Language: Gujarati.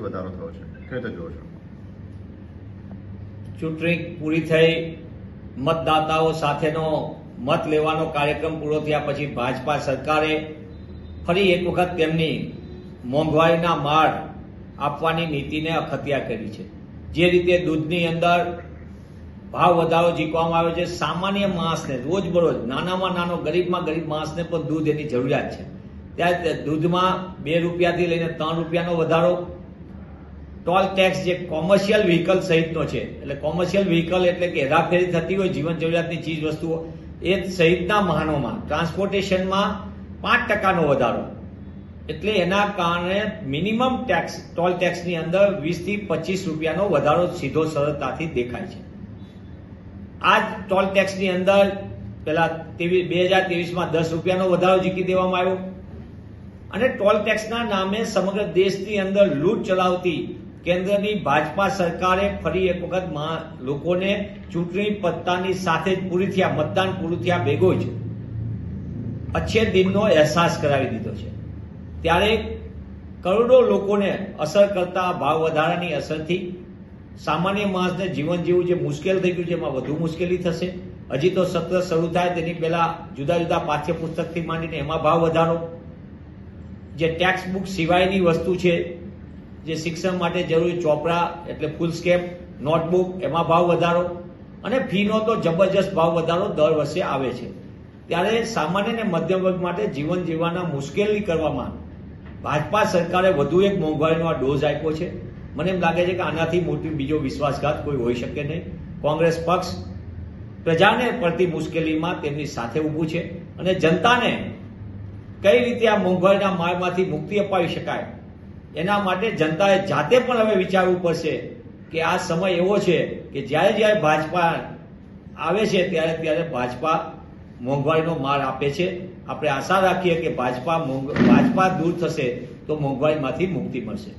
થી વધારો થયો છે. કઈ રીતે જોવો છો? ચૂંટણી પૂરી થઈ, મતદાતાઓ સાથેનો મત લેવાનો કાર્યક્રમ પૂરો થયા પછી ભાજપા સરકારે ફરી એક વખત તેમની મોંઘવારીના માળ આપવાની નીતિને અખત્યા કરી છે. જે રીતે દૂધની અંદર ભાવ વધારો જીકવામાં આવ્યો છે, સામાન્ય માણસને રોજબરોજ, નાનામાં નાનો, ગરીબમાં ગરીબ માણસને પણ દૂધ એની જરૂરિયાત છે. ત્યારે દૂધમાં બે રૂપિયાથી લઈને ત્રણ રૂપિયાનો વધારો ટોલ ટેક્સ જે કોમર્શિયલ વ્હીકલ સહિતનો છે. એટલે કોમર્શિયલ વ્હીકલ એટલે કે હેરાફેરી થતી હોય, જીવન જરૂરિયાતની ચીજ વસ્તુઓ એ સહિતના વાહનોમાં, ટ્રાન્સપોર્ટેશનમાં પાંચ ટકાનો વધારો. એટલે એના કારણે મિનિમમ ટેક્સ, ટોલ ટેક્સની અંદર વીસથી પચીસ રૂપિયાનો વધારો સીધો સરળતાથી દેખાય છે. આ ટોલ ટેક્સની અંદર પેલા બે હજાર ત્રેવીસમાં દસ રૂપિયાનો વધારો જીકી દેવામાં આવ્યો. અને ટોલ ટેક્સના નામે સમગ્ર દેશની અંદર લૂંટ ચલાવતી કેન્દ્રની ભાજપા સરકારે ફરી એક વખત લોકોને ચૂંટણી પત્તાની સાથે જ પૂરી થયા, મતદાન પૂરું થયા ભેગો જ અચ્છે દિનનો અહેસાસ કરાવી દીધો છે. ત્યારે કરોડો લોકોને અસર કરતા ભાવ વધારાની અસરથી સામાન્ય માણસને જીવન જીવવું જે મુશ્કેલ થઈ ગયું છે, એમાં વધુ મુશ્કેલી થશે. હજી તો સત્ર શરૂ થાય, તેની પહેલા જુદા જુદા પાઠ્યપુસ્તકથી માંડીને એમાં ભાવ વધારો. જે ટેક્સ્ટ બુક સિવાયની વસ્તુ છે જે શિક્ષણ માટે જરૂરી ચોપડા, એટલે ફૂલ સ્કેપ નોટબુક એમાં ભાવ વધારો અને ફીનો તો જબરજસ્ત ભાવ વધારો દર વર્ષે આવે છે. ત્યારે સામાન્ય અને મધ્યમ વર્ગ માટે જીવન જીવવાના મુશ્કેલી કરવામાં ભાજપા સરકારે વધુ એક મોંઘવારીનો આ ડોઝ આપ્યો છે. મને એમ લાગે છે કે આનાથી મોટી બીજો વિશ્વાસઘાત કોઈ હોઈ શકે નહીં. કોંગ્રેસ પક્ષ પ્રજાને પડતી મુશ્કેલીમાં તેમની સાથે ઊભું છે અને જનતાને કઈ રીતે આ મોંઘવારીના માળમાંથી મુક્તિ અપાવી શકાય એના માટે જનતાએ જાતે પણ હવે વિચારવું પડશે કે આ સમય એવો છે કે જ્યારે જ્યારે ભાજપા આવે છે ત્યારે ત્યારે ભાજપા મોંઘવારીનો માર આપે છે. આપણે આશા રાખીએ કે ભાજપા ભાજપા દૂર થશે તો મોંઘવારીમાંથી મુક્તિ મળશે.